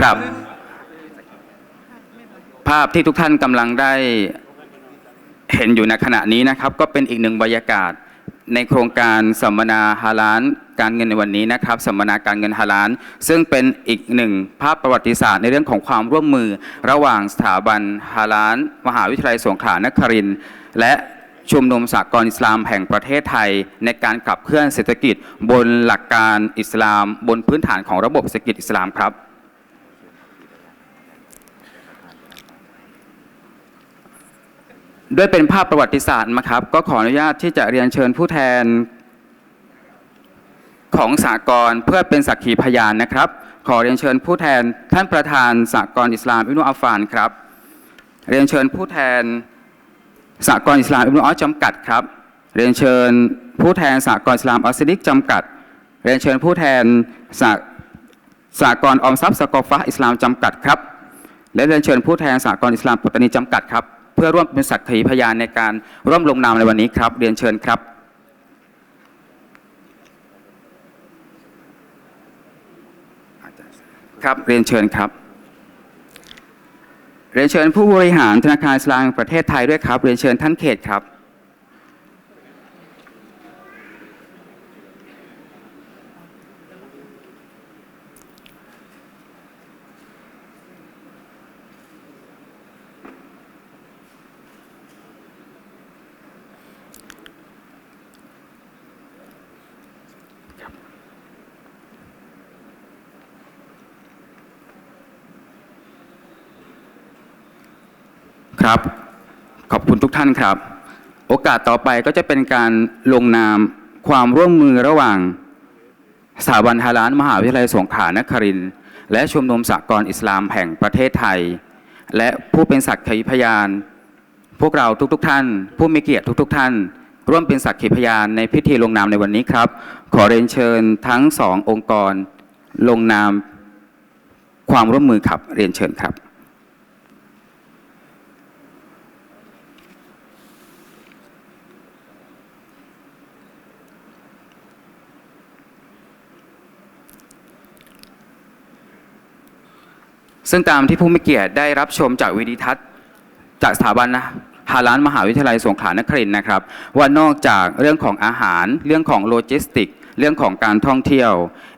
ครับ ภาพที่ทุกท่านกำลังได้เห็นอยู่ในขณะนี้นะครับ ก็เป็นอีกหนึ่งบรรยากาศในโครงการสัมมนาฮาลานการเงินในวันนี้นะครับสัมมนาการเงินฮาลานซึ่งเป็นอีกหนึ่งภาพประวัติศาสตร์ในเรื่องของความร่วมมือ ระหว่างสถาบันฮาลานมหาวิทยาลัยสงขลานครินและ ชุมนุมสากลอิสลามแห่งประเทศไทย ในการขับเคลื่อนเศรษฐกิจบนหลักการอิสลาม บนพื้นฐานของระบบเศรษฐกิจอิสลามครับ ด้วยเป็นภาพประวัติศาสตร์นะครับ ก็ขออนุญาตที่จะเรียนเชิญผู้แทนของสากลเพื่อเป็นสักขีพยานนะครับ ขอเรียนเชิญผู้แทนท่านประธานสากลอิสลามอิบนุอัฟฟานครับ เรียนเชิญผู้แทน สากลอิสลามอิบนุอัลจำกัดครับ เรียนเชิญผู้แทนสากลอิสลามอัสซิดิกจำกัด เรียนเชิญผู้แทนสาสากลออมทรัพย์สกอฟะห์อิสลามจำกัดครับ และเรียนเชิญผู้แทนสากลอิสลามปัตตานีจำกัดครับ เพื่อร่วมเป็นสักขีพยานในการร่วมลงนามในวันนี้ครับ เรียนเชิญครับครับเรียนเชิญครับ เรียนเชิญผู้บริหารธนาคารกลามแห่งประเทศไทยด้วยครับ เรียนเชิญท่านเขตครับ ครับ ขอบคุณทุกท่านครับ โอกาสต่อไปก็จะเป็นการลงนามความร่วมมือระหว่างสถาบันฮาลานมหาวิทยาลัยสงขลานครินและชุมนุมสากลอิสลามแห่งประเทศไทย และผู้เป็นสักขีพยาน พวกเราทุกๆทท่าน ผู้มีเกียรติทุก ๆ ท่าน ร่วมเป็นสักขีพยานในพิธีลงนามในวันนี้ครับ ขอเรียนเชิญทั้งสององค์กรลงนามความร่วมมือครับเรียนเชิญครับ ซึ่งตามที่ผู้มีเกียรติได้รับชมจากวิดีทัศน์จากสถาบันนะฮาลานมหาวิทยาลัยสงขลานครินทร์นะครับ ว่านอกจากเรื่องของอาหาร เรื่องของโลจิสติก เรื่องของการท่องเที่ยว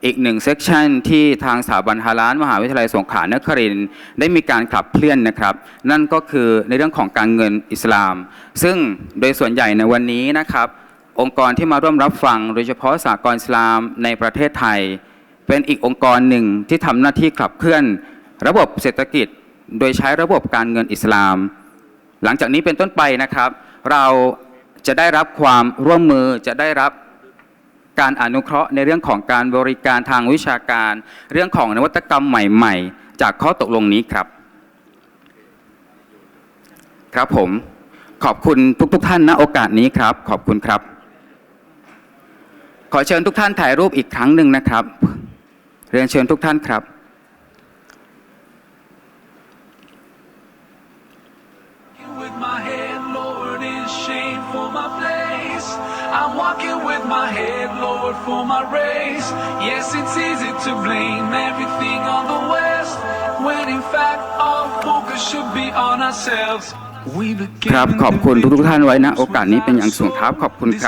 อีกหนึ่งเซกชันที่ทางสถาบันฮาลานมหาวิทยาลัยสงขลานครินทร์ได้มีการขับเคลื่อนนะครับ นั่นก็คือในเรื่องของการเงินอิสลาม ซึ่งโดยส่วนใหญ่ในวันนี้นะครับ องค์กรที่มาร่วมรับฟัง โดยเฉพาะสากลอิสลามในประเทศไทย เป็นอีกองค์กรหนึ่งที่ทำหน้าที่ขับเคลื่อน ระบบเศรษฐกิจโดยใช้ระบบการเงินอิสลาม หลังจากนี้เป็นต้นไปนะครับ เราจะได้รับความร่วมมือจะได้รับการอนุเคราะห์ในเรื่องของการบริการทางวิชาการ เรื่องของนวัตกรรมใหม่ ๆ จากข้อตกลงนี้ครับ ครับผมขอบคุณทุก ๆ ท่านณโอกาสนี้ครับ ขอบคุณครับ ขอเชิญทุกท่านถ่ายรูปอีกครั้งหนึ่งนะครับ เรียนเชิญทุกท่านครับ shame for my place. I'm walking with my head lowered for my race. Yes, it's easy to blame everything on the West. When in fact, our focus should be on ourselves. We ครับขอบคุณทุกๆท่านไว้นะ โอกาสนี้เป็นอย่างสูงครับขอบคุณครับ